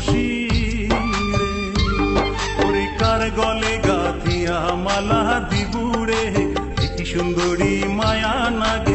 শিরে পরিকার গলে গাথিয়া মালা দিবুরে কি সুন্দরী মায়া নাগ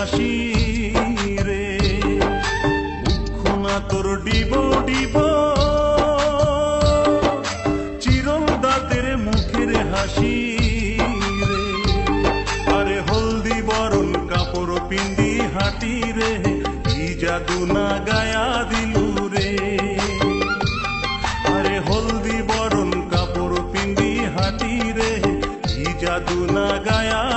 হাসি রে। মুখুনা তোর ডিব ডিব। চিরল দাঁতের মুখের হাসি রে। আরে হলদি বরণ, কাপড় পিন্দি হাঁটি রে। কি জাদু না গায়া দিলু রে। আরে হলদি বরণ, কাপড় পিন্দি হাঁটি রে। কি জাদু না গায়া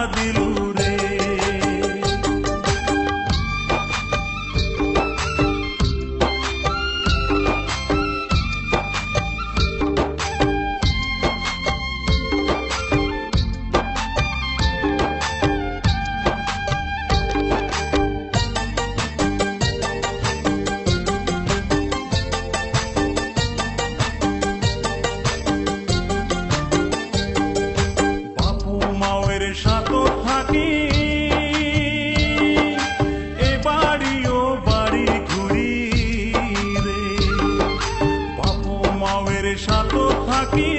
সাথে থাকি।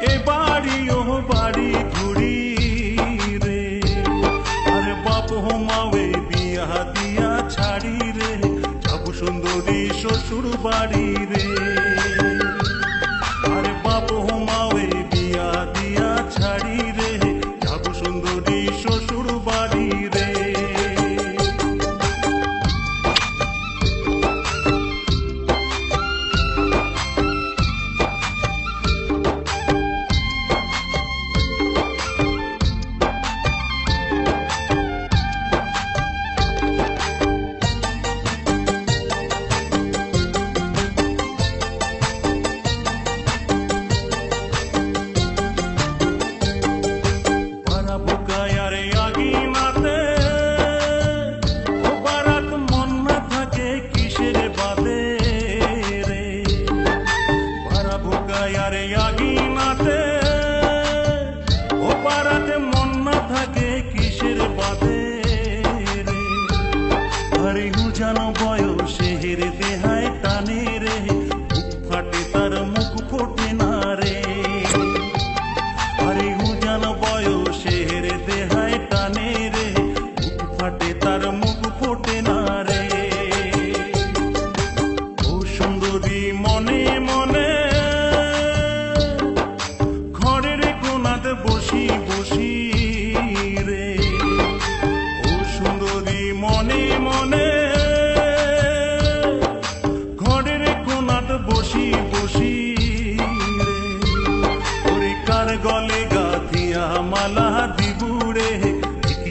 এ বাড়ি, ও বাড়ি ঘুরি রে। আরে বাপ মাওয়ে বিয়া দিয়া ছাড়ি রে। যাব সুন্দরী শ্বশুর বাড়ি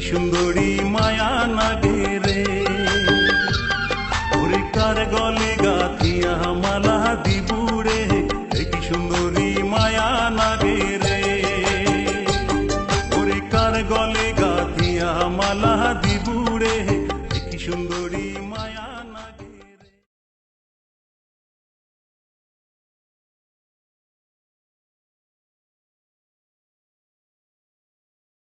সুন্দরী মায়া নাগে রে কার গলে গাথিয়া মালা